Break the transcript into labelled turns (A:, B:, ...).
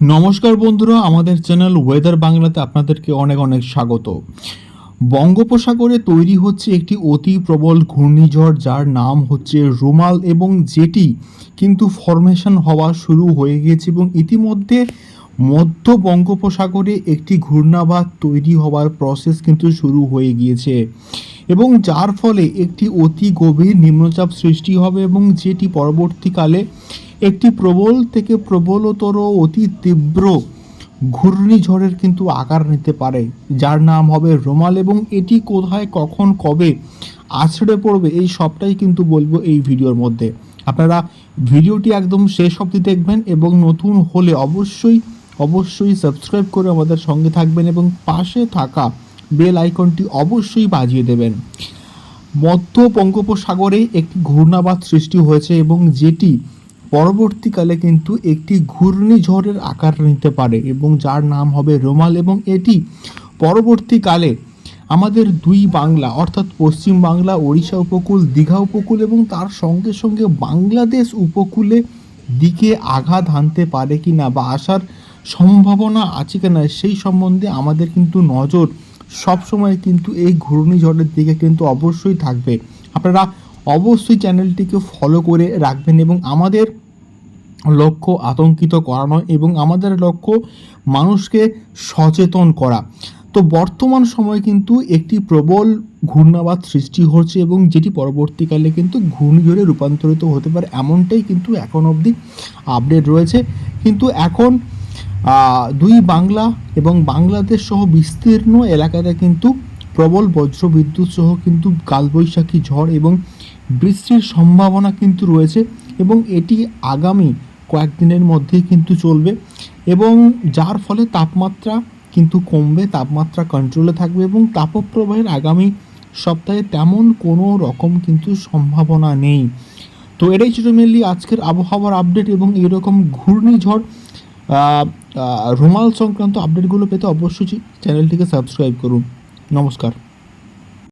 A: নমস্কার বন্ধুরা, আমাদের চ্যানেল ওয়েদার বাংলাতে আপনাদেরকে অনেক অনেক স্বাগত। বঙ্গোপসাগরে তৈরি হচ্ছে একটি অতি প্রবল ঘূর্ণিঝড়, যার নাম হচ্ছে রুমাল এবং যেটি কিন্তু ফরমেশন হওয়া শুরু হয়ে গিয়েছে এবং ইতিমধ্যে মধ্য বঙ্গোপসাগরে একটি ঘূর্ণাবাত তৈরি হওয়ার প্রসেস কিন্তু শুরু হয়ে গিয়েছে এবং যার ফলে একটি অতি গভীর নিম্নচাপ সৃষ্টি হবে এবং যেটি পরবর্তীকালে একটি প্রবল থেকে প্রবলতর অতি তীব্র ঘূর্ণিঝড়ের কিন্তু আকার নিতে পারে, যার নাম হবে রোমাল। এবং এটি কোথায়, কখন, কবে আছড়ে পড়বে, এই সবটাই কিন্তু বলব এই ভিডিওর মধ্যে। আপনারা ভিডিওটি একদম শেষ অবধি দেখবেন এবং নতুন হলে অবশ্যই অবশ্যই সাবস্ক্রাইব করে আমাদের সঙ্গে থাকবেন এবং পাশে থাকা বেল আইকনটি অবশ্যই বাজিয়ে দেবেন। মধ্য বঙ্গোপসাগরে একটি ঘূর্ণাবাত সৃষ্টি হয়েছে এবং যেটি পরবর্তীকালে কিন্তু একটি ঘূর্ণিঝড়ের আকার নিতে পারে এবং যার নাম হবে রোমাল এবং এটি পরবর্তীকালে আমাদের দুই বাংলা, অর্থাৎ পশ্চিম বাংলা, ওড়িশা উপকূল, দীঘা উপকূল এবং তার সঙ্গে সঙ্গে বাংলাদেশ উপকূলে দিকে আঘাত হানতে পারে কি না বা আসার সম্ভাবনা আছে কি না সেই সম্বন্ধে আমাদের কিন্তু নজর সবসময় কিন্তু এই ঘূর্ণিঝড়ের দিকে কিন্তু অবশ্যই থাকবে। আপনারা অবশ্যই চ্যানেলটিকে ফলো করে রাখবেন এবং আমাদের লক্ষ্য আতঙ্কিত করা নয় এবং আমাদের লক্ষ্য মানুষকে সচেতন করা। তো বর্তমান সময়ে কিন্তু একটি প্রবল ঘূর্ণাবাদ সৃষ্টি হচ্ছে এবং যেটি পরবর্তীকালে কিন্তু ঘূর্ণিঝড়ে রূপান্তরিত হতে পারে এমনটাই কিন্তু এখন অবধি আপডেট রয়েছে। কিন্তু এখন দুই বাংলা এবং বাংলাদেশ সহ বিস্তীর্ণ এলাকাতে কিন্তু প্রবল বজ্রবিদ্যুৎ সহ কিন্তু কালবৈশাখী ঝড় এবং বৃষ্টির সম্ভাবনা কিন্তু রয়েছে এবং এটি আগামী কয়েকদিনের মধ্যেই কিন্তু চলবে এবং যার ফলে তাপমাত্রা কিন্তু কমবে, তাপমাত্রা কন্ট্রোলে থাকবে এবং তাপপ্রবাহের আগামী সপ্তাহে তেমন কোনো রকম কিন্তু সম্ভাবনা নেই। তো এটাই ছিল মেনলি আজকের আবহাওয়ার আপডেট এবং এরকম ঘূর্ণিঝড় রুমাল সংক্রান্ত আপডেটগুলো পেতে অবশ্যই চ্যানেলটিকে সাবস্ক্রাইব করুন। নমস্কার।